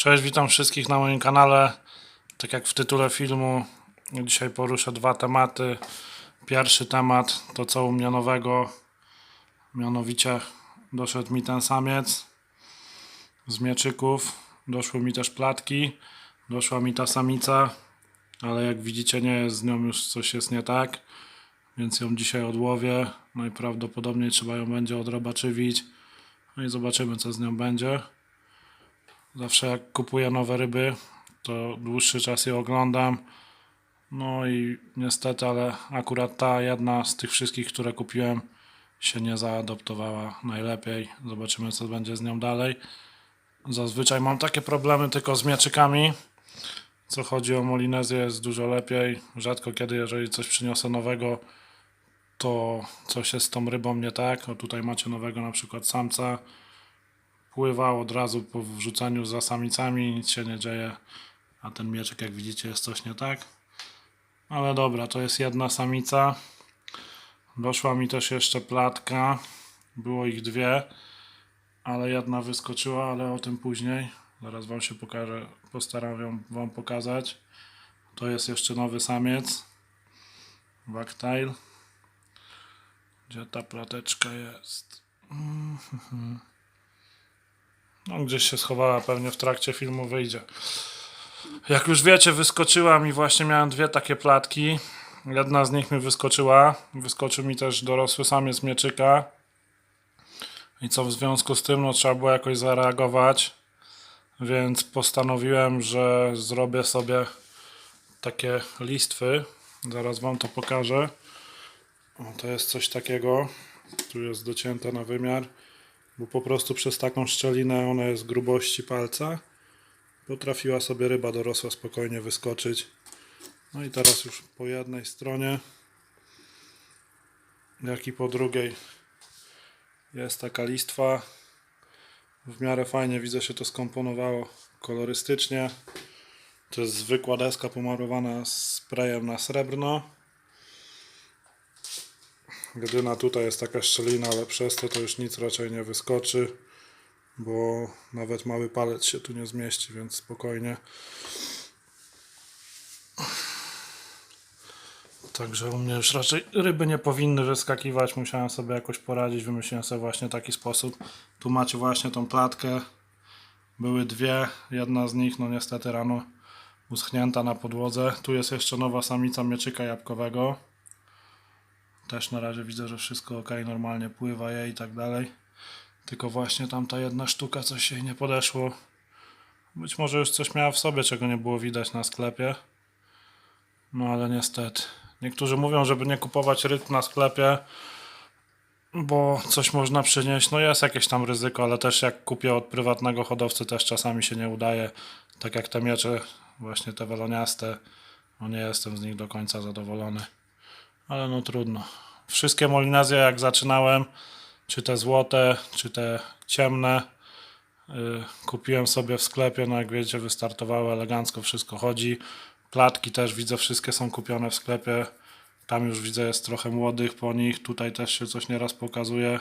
Cześć, witam wszystkich na moim kanale. Tak jak w tytule filmu, dzisiaj poruszę dwa tematy. Pierwszy temat to co u mnie nowego, mianowicie doszedł mi ten samiec z mieczyków. Doszły mi też platki, doszła mi ta samica, ale jak widzicie nie jest z nią już coś jest nie tak, więc ją dzisiaj odłowię. Najprawdopodobniej trzeba ją będzie odrobaczywić. No i zobaczymy co z nią będzie. Zawsze jak kupuję nowe ryby, to dłuższy czas je oglądam. No i niestety, ale akurat ta jedna z tych wszystkich, które kupiłem, się nie zaadoptowała najlepiej. Zobaczymy, co będzie z nią dalej. Zazwyczaj mam takie problemy tylko z mieczykami. Co chodzi o Molinezję jest dużo lepiej. Rzadko kiedy, jeżeli coś przyniosę nowego, to coś jest z tą rybą nie tak. O tutaj macie nowego na przykład samca pływał od razu po wrzucaniu za samicami, nic się nie dzieje, a ten mieczek jak widzicie jest coś nie tak. Ale dobra, to jest jedna samica. Doszła mi też jeszcze platka, było ich dwie, ale jedna wyskoczyła, ale o tym później. Zaraz wam się pokażę, postaram wam pokazać. To jest jeszcze nowy samiec, Wagtail. Gdzie ta plateczka jest? No, gdzieś się schowała, pewnie w trakcie filmu wyjdzie. Jak już wiecie, wyskoczyła mi właśnie, miałem dwie takie platki. Jedna z nich mi wyskoczyła. Wyskoczył mi też dorosły samiec mieczyka. I co w związku z tym, no trzeba było jakoś zareagować. Więc postanowiłem, że zrobię sobie takie listwy. Zaraz wam to pokażę. O, to jest coś takiego. Tu jest docięte na wymiar bo po prostu przez taką szczelinę ona jest grubości palca. Potrafiła sobie ryba dorosła spokojnie wyskoczyć. No i teraz już po jednej stronie, jak i po drugiej jest taka listwa. W miarę fajnie widzę się to skomponowało kolorystycznie. To jest zwykła deska pomarowana sprayem na srebrno. Jedyna tutaj jest taka szczelina, ale przez to to już nic raczej nie wyskoczy, bo nawet mały palec się tu nie zmieści, więc spokojnie. Także u mnie już raczej ryby nie powinny wyskakiwać, musiałem sobie jakoś poradzić, wymyśliłem sobie właśnie taki sposób. Tu macie właśnie tą platkę, były dwie, jedna z nich no niestety rano uschnięta na podłodze. Tu jest jeszcze nowa samica mieczyka jabłkowego. Też na razie widzę, że wszystko ok, normalnie pływa je i tak dalej. Tylko właśnie tamta jedna sztuka coś jej nie podeszło. Być może już coś miała w sobie, czego nie było widać na sklepie. No ale niestety. Niektórzy mówią, żeby nie kupować ryb na sklepie, bo coś można przynieść. No jest jakieś tam ryzyko, ale też jak kupię od prywatnego hodowcy, też czasami się nie udaje. Tak jak te miecze, właśnie te weloniaste, no nie jestem z nich do końca zadowolony. Ale no trudno. Wszystkie Molinezje jak zaczynałem, czy te złote, czy te ciemne, yy, kupiłem sobie w sklepie, no jak wiecie wystartowały elegancko, wszystko chodzi. Platki też widzę, wszystkie są kupione w sklepie. Tam już widzę jest trochę młodych po nich, tutaj też się coś nieraz pokazuje.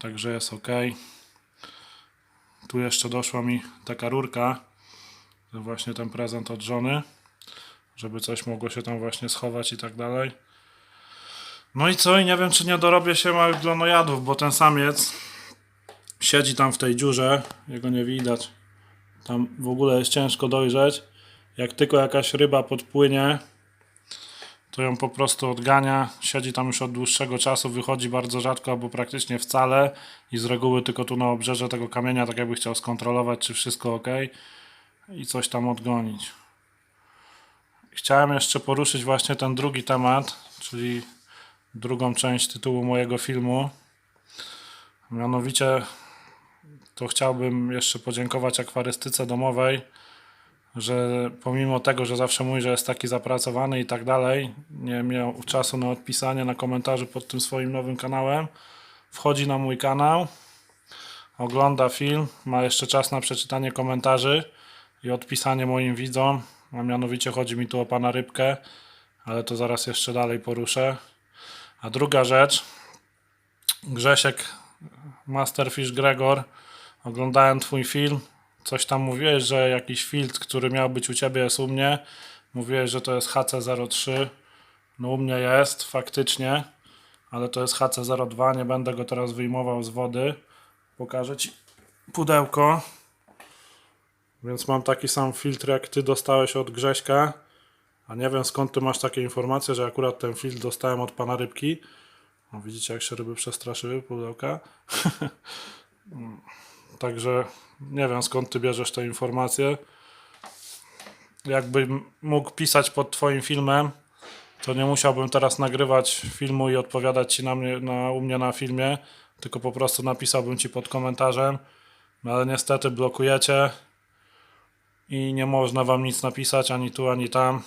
Także jest ok. Tu jeszcze doszła mi taka rurka, właśnie ten prezent od żony, żeby coś mogło się tam właśnie schować i tak dalej. No i co? I nie wiem, czy nie dorobię się małych glonojadów, bo ten samiec siedzi tam w tej dziurze, jego nie widać. Tam w ogóle jest ciężko dojrzeć. Jak tylko jakaś ryba podpłynie, to ją po prostu odgania. Siedzi tam już od dłuższego czasu, wychodzi bardzo rzadko albo praktycznie wcale i z reguły tylko tu na obrzeże tego kamienia, tak jakby chciał skontrolować, czy wszystko ok i coś tam odgonić. Chciałem jeszcze poruszyć właśnie ten drugi temat, czyli drugą część tytułu mojego filmu. Mianowicie to chciałbym jeszcze podziękować akwarystyce domowej, że pomimo tego, że zawsze mówi, że jest taki zapracowany i tak dalej, nie miał czasu na odpisanie na komentarze pod tym swoim nowym kanałem. Wchodzi na mój kanał, ogląda film, ma jeszcze czas na przeczytanie komentarzy i odpisanie moim widzom. A mianowicie chodzi mi tu o pana rybkę, ale to zaraz jeszcze dalej poruszę. A druga rzecz, Grzesiek, Masterfish Gregor, oglądałem twój film, coś tam mówiłeś, że jakiś filtr, który miał być u ciebie jest u mnie. Mówiłeś, że to jest HC03. No u mnie jest faktycznie, ale to jest HC02. Nie będę go teraz wyjmował z wody. Pokażę ci pudełko. Więc mam taki sam filtr, jak ty dostałeś od Grześka. A nie wiem skąd ty masz takie informacje, że akurat ten filtr dostałem od pana rybki. O, widzicie, jak się ryby przestraszyły pudełka. Także nie wiem skąd ty bierzesz te informacje. Jakbym mógł pisać pod twoim filmem, to nie musiałbym teraz nagrywać filmu i odpowiadać ci na mnie, na, u mnie na filmie, tylko po prostu napisałbym ci pod komentarzem. No ale niestety blokujecie i nie można wam nic napisać ani tu, ani tam.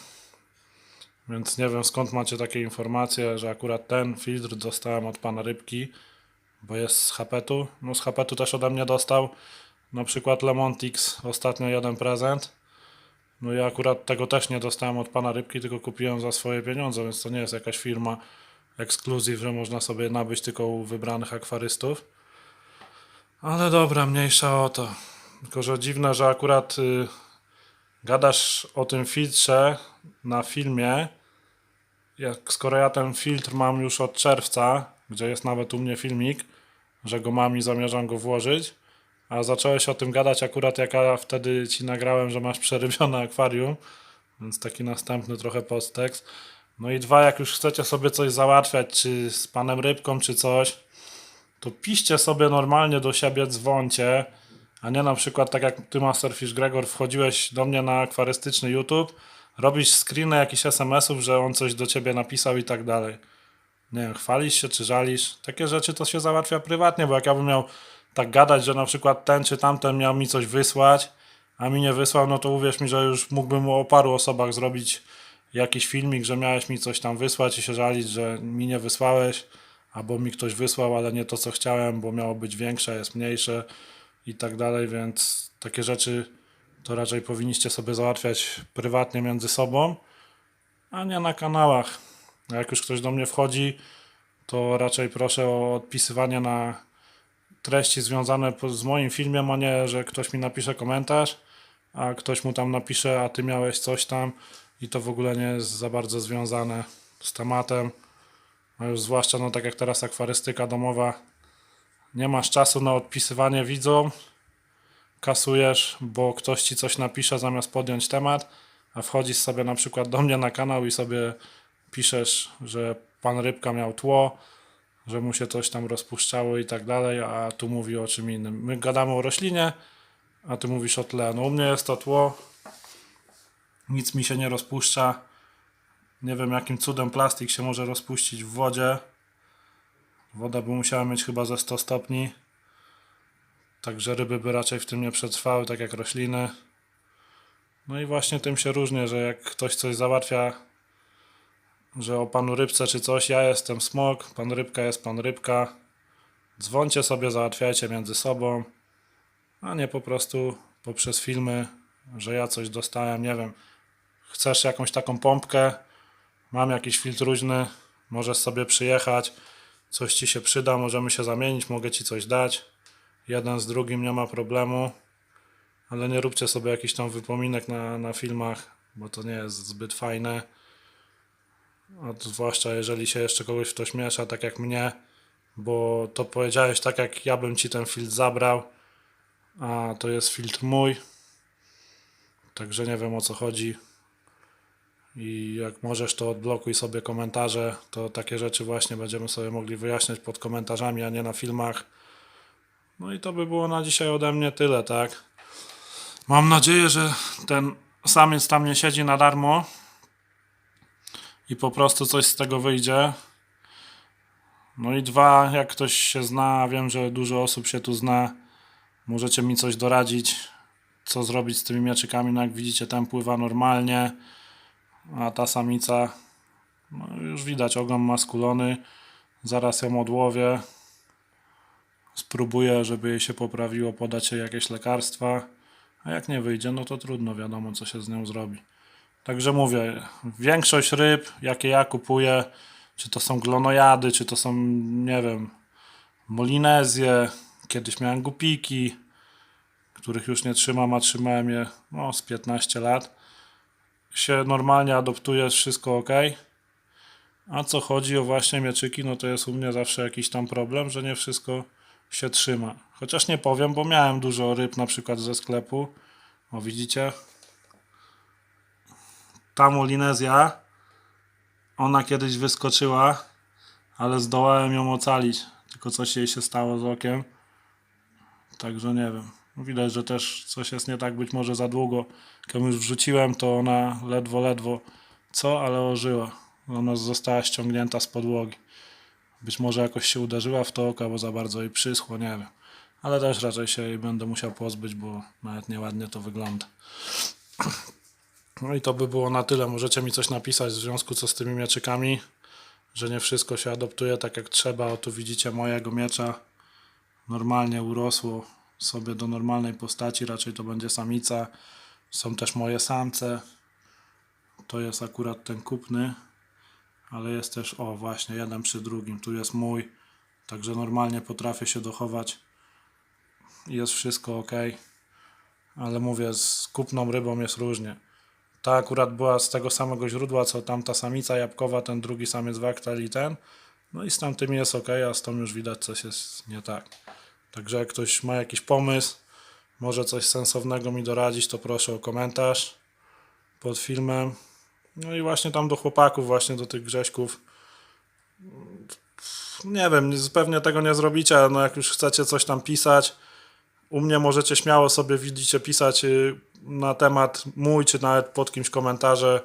Więc nie wiem skąd macie takie informacje, że akurat ten filtr dostałem od pana Rybki, bo jest z Hapetu. No z Hapetu też ode mnie dostał. Na przykład Lemontix ostatnio jeden prezent. No i akurat tego też nie dostałem od pana Rybki, tylko kupiłem za swoje pieniądze, więc to nie jest jakaś firma ekskluzyw, że można sobie nabyć tylko u wybranych akwarystów. Ale dobra, mniejsza o to. Tylko, że dziwne, że akurat y, gadasz o tym filtrze na filmie, jak, skoro ja ten filtr mam już od czerwca, gdzie jest nawet u mnie filmik, że go mam i zamierzam go włożyć, a zacząłeś o tym gadać akurat jak ja wtedy ci nagrałem, że masz przerybione akwarium, więc taki następny trochę podtekst. No i dwa, jak już chcecie sobie coś załatwiać, czy z panem Rybką, czy coś, to piszcie sobie normalnie do siebie, dzwoncie, a nie na przykład tak jak ty Masterfish Gregor wchodziłeś do mnie na akwarystyczny YouTube, robisz screeny jakichś SMS-ów, że on coś do ciebie napisał i tak dalej. Nie wiem, chwalisz się czy żalisz. Takie rzeczy to się załatwia prywatnie, bo jak ja bym miał tak gadać, że na przykład ten czy tamten miał mi coś wysłać, a mi nie wysłał, no to uwierz mi, że już mógłbym o paru osobach zrobić jakiś filmik, że miałeś mi coś tam wysłać i się żalić, że mi nie wysłałeś, albo mi ktoś wysłał, ale nie to co chciałem, bo miało być większe, jest mniejsze i tak dalej, więc takie rzeczy to raczej powinniście sobie załatwiać prywatnie między sobą, a nie na kanałach. Jak już ktoś do mnie wchodzi, to raczej proszę o odpisywanie na treści związane z moim filmem, a nie, że ktoś mi napisze komentarz, a ktoś mu tam napisze, a ty miałeś coś tam i to w ogóle nie jest za bardzo związane z tematem. A już zwłaszcza, no tak jak teraz akwarystyka domowa, nie masz czasu na odpisywanie widzom, kasujesz, bo ktoś ci coś napisze zamiast podjąć temat, a wchodzisz sobie na przykład do mnie na kanał i sobie piszesz, że pan Rybka miał tło, że mu się coś tam rozpuszczało i tak dalej, a tu mówi o czym innym. My gadamy o roślinie, a ty mówisz o tle. No u mnie jest to tło, nic mi się nie rozpuszcza. Nie wiem jakim cudem plastik się może rozpuścić w wodzie. Woda by musiała mieć chyba ze 100 stopni. Także ryby by raczej w tym nie przetrwały, tak jak rośliny. No i właśnie tym się różni, że jak ktoś coś załatwia, że o panu rybce czy coś, ja jestem smok, pan rybka jest pan rybka. Dzwoncie sobie, załatwiajcie między sobą, a nie po prostu poprzez filmy, że ja coś dostałem, nie wiem. Chcesz jakąś taką pompkę, mam jakiś filtr luźny, możesz sobie przyjechać, coś ci się przyda, możemy się zamienić, mogę ci coś dać. Jeden z drugim nie ma problemu, ale nie róbcie sobie jakiś tam wypominek na, na filmach, bo to nie jest zbyt fajne. A zwłaszcza jeżeli się jeszcze kogoś w to śmiesza, tak jak mnie, bo to powiedziałeś tak, jak ja bym ci ten filtr zabrał, a to jest filtr mój. Także nie wiem o co chodzi. I jak możesz, to odblokuj sobie komentarze. To takie rzeczy właśnie będziemy sobie mogli wyjaśniać pod komentarzami, a nie na filmach. No i to by było na dzisiaj ode mnie tyle, tak? Mam nadzieję, że ten samiec tam nie siedzi na darmo i po prostu coś z tego wyjdzie. No i dwa, jak ktoś się zna, wiem, że dużo osób się tu zna, możecie mi coś doradzić, co zrobić z tymi mieczykami. No jak widzicie, ten pływa normalnie, a ta samica, no już widać, ogon ma skulony. Zaraz ją odłowię. Spróbuję, żeby jej się poprawiło, podać jej jakieś lekarstwa. A jak nie wyjdzie, no to trudno, wiadomo co się z nią zrobi. Także mówię, większość ryb, jakie ja kupuję, czy to są glonojady, czy to są, nie wiem, molinezje, kiedyś miałem gupiki, których już nie trzymam, a trzymałem je no, z 15 lat. Się normalnie adoptuje, wszystko ok. A co chodzi o właśnie mieczyki, no to jest u mnie zawsze jakiś tam problem, że nie wszystko się trzyma. Chociaż nie powiem, bo miałem dużo ryb na przykład ze sklepu. O widzicie? Ta Molinezja, ona kiedyś wyskoczyła, ale zdołałem ją ocalić. Tylko coś jej się stało z okiem. Także nie wiem. Widać, że też coś jest nie tak, być może za długo. Już wrzuciłem, to ona ledwo, ledwo co, ale ożyła. Ona została ściągnięta z podłogi. Być może jakoś się uderzyła w to oko, bo za bardzo jej przyschło, nie wiem. Ale też raczej się jej będę musiał pozbyć, bo nawet nieładnie to wygląda. No i to by było na tyle. Możecie mi coś napisać w związku co z tymi mieczykami, że nie wszystko się adoptuje tak jak trzeba. O tu widzicie mojego miecza. Normalnie urosło sobie do normalnej postaci. Raczej to będzie samica. Są też moje samce. To jest akurat ten kupny. Ale jest też, o właśnie, jeden przy drugim. Tu jest mój. Także normalnie potrafię się dochować. Jest wszystko ok. Ale mówię, z kupną rybą jest różnie. Ta akurat była z tego samego źródła, co tamta samica jabłkowa, ten drugi samiec waktel i ten. No i z tamtymi jest ok, a z tą już widać coś jest nie tak. Także jak ktoś ma jakiś pomysł, może coś sensownego mi doradzić, to proszę o komentarz pod filmem. No i właśnie tam do chłopaków, właśnie do tych Grześków. Nie wiem, pewnie tego nie zrobicie, ale no jak już chcecie coś tam pisać, u mnie możecie śmiało sobie, widzicie, pisać y, na temat mój, czy nawet pod kimś komentarze.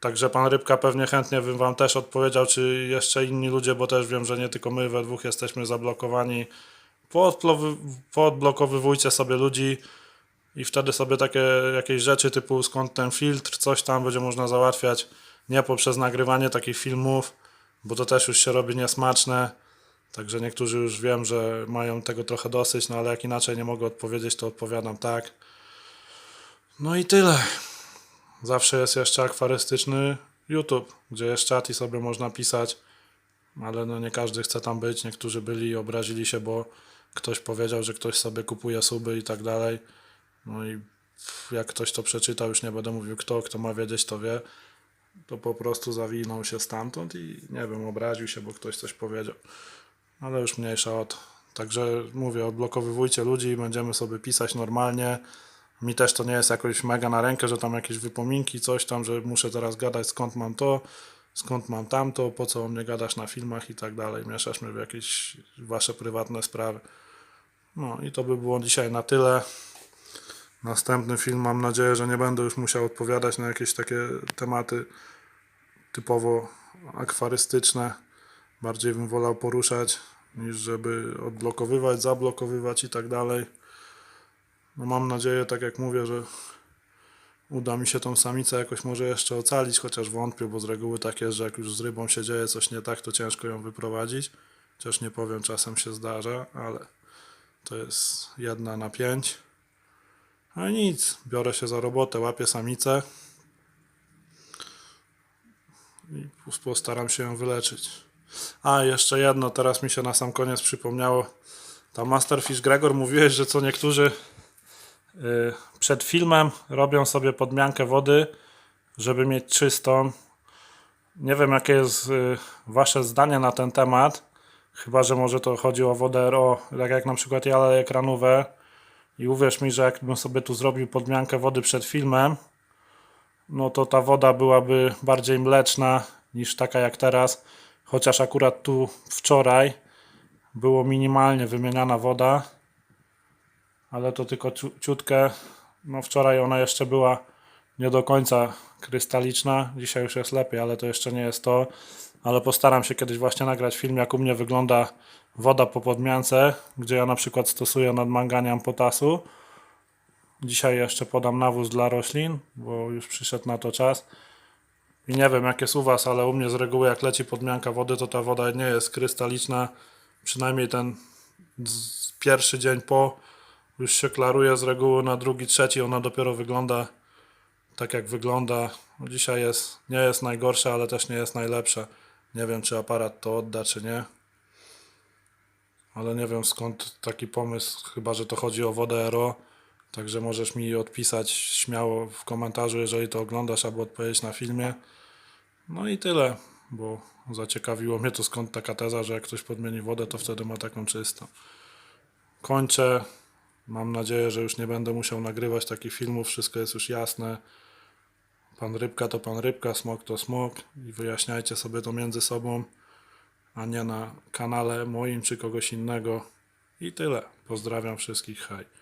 Także pan Rybka pewnie chętnie bym wam też odpowiedział, czy jeszcze inni ludzie, bo też wiem, że nie tylko my we dwóch jesteśmy zablokowani. Poodblokowywujcie sobie ludzi i wtedy sobie takie jakieś rzeczy typu skąd ten filtr, coś tam będzie można załatwiać. Nie poprzez nagrywanie takich filmów, bo to też już się robi niesmaczne. Także niektórzy już wiem, że mają tego trochę dosyć, no ale jak inaczej nie mogę odpowiedzieć, to odpowiadam tak. No i tyle. Zawsze jest jeszcze akwarystyczny YouTube, gdzie jest czat i sobie można pisać, ale no nie każdy chce tam być. Niektórzy byli i obrazili się, bo ktoś powiedział, że ktoś sobie kupuje suby i tak dalej. No i jak ktoś to przeczytał, już nie będę mówił kto, kto ma wiedzieć, to wie, to po prostu zawinął się stamtąd i nie wiem, obraził się, bo ktoś coś powiedział. Ale już mniejsza o to. Także mówię, odblokowywujcie ludzi będziemy sobie pisać normalnie. Mi też to nie jest jakoś mega na rękę, że tam jakieś wypominki, coś tam, że muszę teraz gadać skąd mam to, skąd mam tamto, po co o mnie gadasz na filmach i tak dalej. Mieszasz mnie w jakieś wasze prywatne sprawy. No i to by było dzisiaj na tyle. Następny film mam nadzieję, że nie będę już musiał odpowiadać na jakieś takie tematy typowo akwarystyczne. Bardziej bym wolał poruszać niż żeby odblokowywać, zablokowywać i tak dalej. No mam nadzieję, tak jak mówię, że uda mi się tą samicę jakoś może jeszcze ocalić, chociaż wątpię, bo z reguły tak jest, że jak już z rybą się dzieje coś nie tak, to ciężko ją wyprowadzić. Chociaż nie powiem, czasem się zdarza, ale to jest jedna na pięć. A nic, biorę się za robotę, łapię samicę i postaram się ją wyleczyć. A, jeszcze jedno, teraz mi się na sam koniec przypomniało. Ta Masterfish Gregor mówiłeś, że co niektórzy przed filmem robią sobie podmiankę wody, żeby mieć czystą. Nie wiem, jakie jest y, wasze zdanie na ten temat. Chyba, że może to chodzi o wodę RO, tak jak na przykład ja leję kranówę. I uwierz mi, że jakbym sobie tu zrobił podmiankę wody przed filmem, no to ta woda byłaby bardziej mleczna niż taka jak teraz. Chociaż akurat tu wczoraj było minimalnie wymieniana woda, ale to tylko ciu- ciutkę. No wczoraj ona jeszcze była nie do końca krystaliczna, dzisiaj już jest lepiej, ale to jeszcze nie jest to. Ale postaram się kiedyś właśnie nagrać film, jak u mnie wygląda woda po podmiance, gdzie ja na przykład stosuję nadmanganiam potasu. Dzisiaj jeszcze podam nawóz dla roślin, bo już przyszedł na to czas. I nie wiem jak jest u Was, ale u mnie z reguły jak leci podmianka wody, to ta woda nie jest krystaliczna. Przynajmniej ten pierwszy dzień po już się klaruje z reguły na drugi, trzeci ona dopiero wygląda tak jak wygląda. No Dzisiaj jest, nie jest najgorsze, ale też nie jest najlepsze. Nie wiem czy aparat to odda czy nie. Ale nie wiem skąd taki pomysł, chyba że to chodzi o wodę RO. Także możesz mi odpisać śmiało w komentarzu, jeżeli to oglądasz, albo odpowiedzieć na filmie. No i tyle, bo zaciekawiło mnie to skąd taka teza, że jak ktoś podmieni wodę, to wtedy ma taką czystą. Kończę. Mam nadzieję, że już nie będę musiał nagrywać takich filmów, wszystko jest już jasne. Pan rybka to pan rybka, smok to smok i wyjaśniajcie sobie to między sobą, a nie na kanale moim czy kogoś innego. I tyle. Pozdrawiam wszystkich, hej.